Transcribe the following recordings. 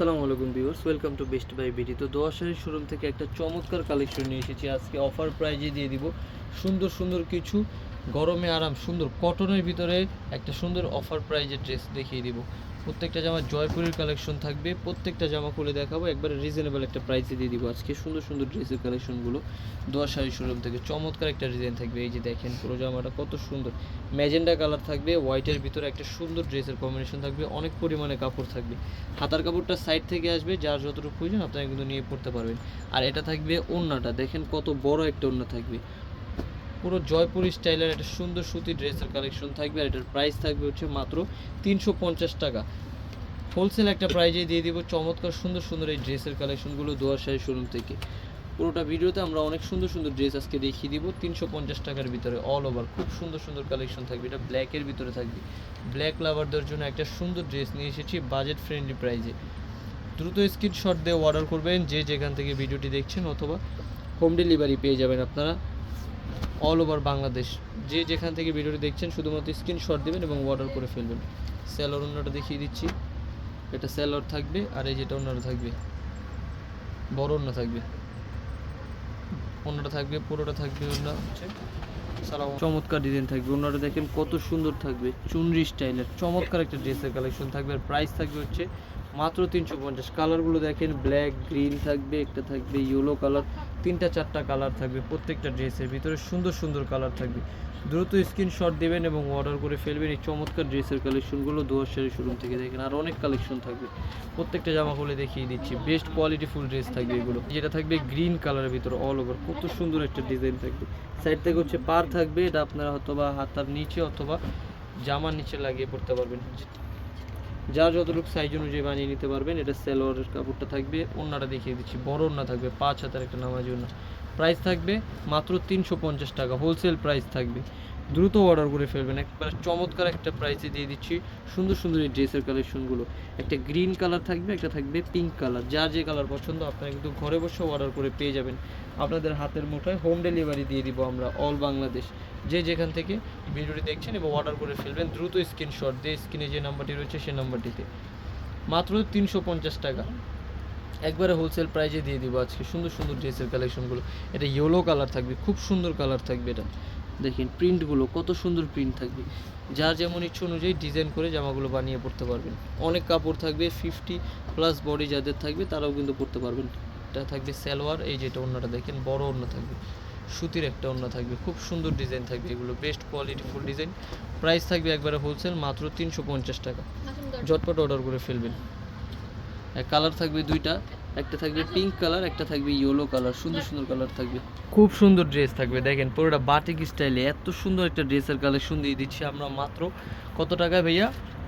আসসালামু আলাইকুম viewers, welcome to Best Buy BD. তো দোয়াশাহী শোরুম থেকে একটা চমৎকার কালেকশন নিয়ে এসেছি। আজকে অফার প্রাইজে দিয়ে দিব সুন্দর সুন্দর কিছু গরমে আরাম, সুন্দর কটনের ভিতরে একটা সুন্দর অফার প্রাইজের ড্রেস দেখিয়ে দিব। প্রত্যেকটা জামা জয়পুরের কালেকশন থাকবে। প্রত্যেকটা জামা খুলে দেখাবো। একবারে রিজনেবল একটা প্রাইসে দিয়ে দিব আজকে। সুন্দর সুন্দর ড্রেসের কালেকশনগুলো দোয়াশাহী শোরুম থেকে চমৎকার একটা ডিজাইন থাকবে। এই যে দেখেন পুরো জামাটা কত সুন্দর। ম্যাজেন্ডা কালার থাকবে হোয়াইটের ভিতরে একটা সুন্দর ড্রেসের কম্বিনেশন থাকবে, অনেক পরিমাণে কাপড় থাকবে। হাতার কাপড়টা সাইড থেকে আসবে, যার যতটুকু প্রয়োজন, আপনারা কিন্তু নিয়ে পড়তে পারবেন। আর এটা থাকবে ওড়নাটা। দেখেন কত বড় একটা ওড়না থাকবে। পুরো জয়পুর স্টাইলের একটা সুন্দর সুতি ড্রেসের কালেকশন থাকবে আর এটার প্রাইস থাকবে হচ্ছে মাত্র তিনশো পঞ্চাশ টাকা। হোলসেল একটা প্রাইজে দিয়ে দিব, চমৎকার সুন্দর সুন্দর এই ড্রেসের কালেকশনগুলো দোয়ার শাড়ি শোরুম থেকে। পুরোটা ভিডিওতে আমরা অনেক সুন্দর সুন্দর ড্রেস আজকে দেখিয়ে দিব, তিনশো পঞ্চাশ টাকার ভিতরে অল ওভার খুব সুন্দর সুন্দর কালেকশন থাকবে, এটা ব্ল্যাকের ভিতরে থাকবে। ব্ল্যাক লাভারদের জন্য একটা সুন্দর ড্রেস নিয়ে এসেছি বাজেট ফ্রেন্ডলি প্রাইজে দ্রুত স্ক্রিনশট দিয়ে অর্ডার করবেন, যে যেখান থেকে ভিডিওটি দেখছেন অথবা হোম ডেলিভারি পেয়ে যাবেন আপনারা। অল ওভার বাংলাদেশ যে যেখান থেকে ভিডিওটি দেখছেন, শুধুমাত্র স্ক্রিনশট দেবেন এবং অর্ডার করে ফেলবেন। স্যালোর অন্যটা দেখিয়ে দিচ্ছি। এটা স্যালোর থাকবে আর এই যেটা অন্যটা থাকবে, বড় অন্য থাকবে। অন্যটা থাকবে, পুরোটা থাকবে অন্য। হচ্ছে চমৎকার ডিজাইন থাকবে। অন্যটা দেখেন কত সুন্দর থাকবে। চুনরি স্টাইলের চমৎকার একটা ড্রেসের কালেকশন থাকবে। আর প্রাইস থাকবে হচ্ছে মাত্র তিনশো পঞ্চাশ। কালারগুলো দেখেন ব্ল্যাক গ্রিন থাকবে, একটা থাকবে ইয়েলো কালার তিনটা, চারটা কালার থাকবে, প্রত্যেকটা ড্রেসের ভিতরে সুন্দর সুন্দর কালার থাকবে। দ্রুত স্ক্রিনশট দেবেন এবং অর্ডার করে ফেলবেন। এই চমৎকার ড্রেসের কালেকশনগুলো দোয়াশারি শোরুম থেকে দেখেন। আর অনেক কালেকশন থাকবে। প্রত্যেকটা জামা খুলে দেখিয়ে দিচ্ছি। বেস্ট কোয়ালিটি ফুল ড্রেস থাকবে এগুলো। যেটা থাকবে গ্রিন কালারের ভিতরে অল ওভার কত সুন্দর একটা ডিজাইন থাকবে। সাইড থেকে হচ্ছে পার থাকবে। এটা আপনারা অথবা হাতার নিচে অথবা জামার নিচে লাগিয়ে পড়তে পারবেন। যার যতটুক সাইজ অনুযায়ী বানিয়ে নিতে পারবেন, এটা সেলোয়ারের কাপড়টা থাকবে ওড়নাটা দেখিয়ে দিচ্ছি, বড় ওড়না থাকবে, পাঁচ হাতের একটা নামাজি ওড়না প্রাইস থাকবে মাত্র তিনশো পঞ্চাশ টাকা হোলসেল প্রাইস থাকবে। দ্রুত অর্ডার করে ফেলবেন। একবার চমৎকার একটা প্রাইসে দিয়ে দিচ্ছি। সুন্দর সুন্দর এই ড্রেসের কালেকশনগুলো একটা গ্রিন কালার থাকবে, একটা থাকবে পিঙ্ক কালার যার যে কালার পছন্দ, আপনারা কিন্তু ঘরে বসে অর্ডার করে পেয়ে যাবেন। আপনাদের হাতের মুঠোয় হোম ডেলিভারি দিয়ে দিব আমরা অল বাংলাদেশ যে যেখান থেকে ভিডিওটি দেখছেন এবং অর্ডার করে ফেলবেন, দ্রুত স্ক্রিনশট দিয়ে স্ক্রিনে যে নাম্বারটি রয়েছে সেই নাম্বারটিতে মাত্র তিনশো পঞ্চাশ টাকা। একবারে হোলসেল প্রাইজে দিয়ে দিব আজকে। সুন্দর সুন্দর ড্রেসের কালেকশনগুলো এটা ইয়েলো কালার থাকবে, খুব সুন্দর কালার থাকবে এটা। দেখেন প্রিন্টগুলো কত সুন্দর প্রিন্ট থাকবে। যার যেমন ইচ্ছে অনুযায়ী ডিজাইন করে জামাগুলো বানিয়ে পড়তে পারবেন। অনেক কাপড় থাকবে ফিফটি প্লাস বডি যাদের থাকবে তারাও কিন্তু পড়তে পারবেন। এটা থাকবে সালোয়ার এই যেটা অন্যটা দেখেন বড় অন্য থাকবে। সুতির একটা অন্য থাকবে খুব সুন্দর ডিজাইন থাকবে এগুলো best quality full design price থাকবে একবারে হোলসেল মাত্র তিনশো পঞ্চাশ টাকা। ঝটপট অর্ডার করে ফেলবেন। কালার থাকবে দুইটা। একটা থাকবে পিঙ্ক কালার একটা থাকবে ইয়েলো কালার সুন্দর সুন্দর কালার থাকবে। খুব সুন্দর ড্রেস থাকবে, দেখেন পুরোটা বাটিক স্টাইলে এত সুন্দর একটা ড্রেসের কালেকশন দিয়ে দিচ্ছি আমরা মাত্র। কত টাকায় ভাইয়া?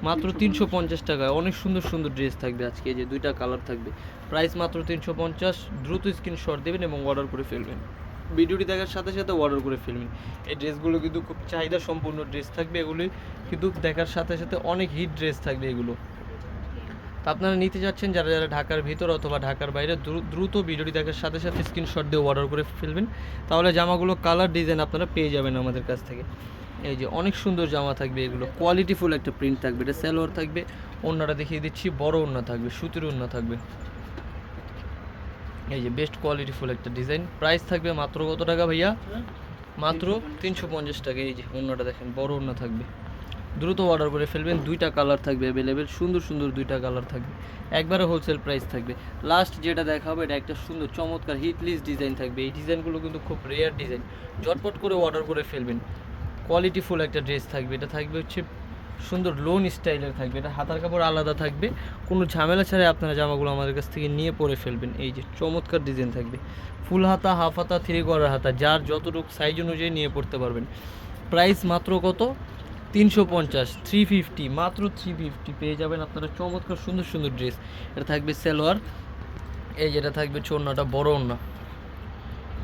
মাত্র তিনশো পঞ্চাশ টাকায় অনেক সুন্দর সুন্দর ড্রেস থাকবে আজকে যে দুইটা কালার থাকবে। প্রাইস মাত্র তিনশো পঞ্চাশ, দ্রুত স্ক্রিনশট দেবেন এবং অর্ডার করে ফেলবেন। ভিডিওটি দেখার সাথে সাথে অর্ডার করে ফেলবেন। এই ড্রেসগুলো কিন্তু খুব চাহিদা সম্পূর্ণ ড্রেস থাকবে এগুলি, কিন্তু দেখার সাথে সাথে অনেক হিট ড্রেস থাকবে এগুলো। তা আপনারা নিতে যাচ্ছেন যারা যারা ঢাকার ভিতর অথবা ঢাকার বাইরে, দ্রু- দ্রুত ভিডিওটি দেখার সাথে সাথে স্ক্রিনশট দিয়ে অর্ডার করে ফেলবেন। তাহলে জামাগুলো কালার ডিজাইন আপনারা পেয়ে যাবেন আমাদের কাছ থেকে। এই যে অনেক সুন্দর জামা থাকবে এগুলো। কোয়ালিটিফুল একটা প্রিন্ট থাকবে, এটা সেলোয়ার থাকবে। অন্যটা দেখিয়ে দিচ্ছি, বড় অন্য থাকবে, সুতির অন্য থাকবে। এই যে বেস্ট কোয়ালিটিফুল একটা ডিজাইন প্রাইস থাকবে মাত্র কত টাকা ভাইয়া? মাত্র তিনশো পঞ্চাশ টাকা। এই যে অন্যটা দেখেন, বড় অন্য থাকবে। দ্রুত অর্ডার করে ফেলবেন, দুইটা কালার থাকবে অ্যাভেলেবেল সুন্দর সুন্দর দুইটা কালার থাকবে। একবারে হোলসেল প্রাইস থাকবে। লাস্ট যেটা দেখাবো, এটা একটা সুন্দর, চমৎকার হিটলিস ডিজাইন থাকবে। এই ডিজাইনগুলো কিন্তু খুব রেয়ার ডিজাইন ঝটপট করে অর্ডার করে ফেলবেন। কোয়ালিটিফুল একটা ড্রেস থাকবে। এটা থাকবে হচ্ছে সুন্দর লোন স্টাইলের থাকবে। এটা হাতার কাপড় আলাদা থাকবে। কোনো ঝামেলা ছাড়াই আপনারা জামাগুলো আমাদের কাছ থেকে নিয়ে পরে ফেলবেন। এই যে চমৎকার ডিজাইন থাকবে। ফুল হাতা হাফ হাতা থ্রি কোয়ার্টার হাতা, যার যতটুকু সাইজ অনুযায়ী নিয়ে পড়তে পারবেন। প্রাইস মাত্র কত? তিনশো পঞ্চাশ থ্রি ফিফটি মাত্র থ্রি ফিফটি পেয়ে যাবেন আপনারা চমৎকার সুন্দর সুন্দর ড্রেস এটা থাকবে সেলোয়ার, এই যেটা থাকবে চোন্নাটা বড় ওন্না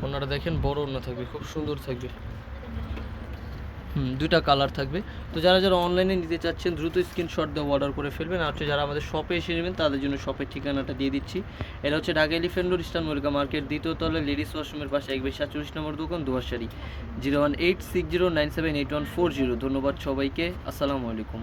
ওন্নাটা দেখেন বড় ওন্না থাকবে, খুব সুন্দর থাকবে। হুম, দুইটা কালার থাকবে। তো যারা যারা অনলাইনে নিতে চাচ্ছেন, দ্রুত স্ক্রিনশট দিয়ে অর্ডার করে ফেলবেন। আর হচ্ছে যারা আমাদের শপে এসে নেবেন, তাদের জন্য শপের ঠিকানাটা দিয়ে দিচ্ছি। এটা হচ্ছে Dhaka Elephant Road Eastern Welcome Market দ্বিতীয় তলে লেডিস ওয়াশরুমের পাশে এক সাতচল্লিশ নম্বর দোকান দুয়ারশারি zero one eight six zero nine seven eight one four zero ধন্যবাদ সবাইকে। আসসালামু আলাইকুম।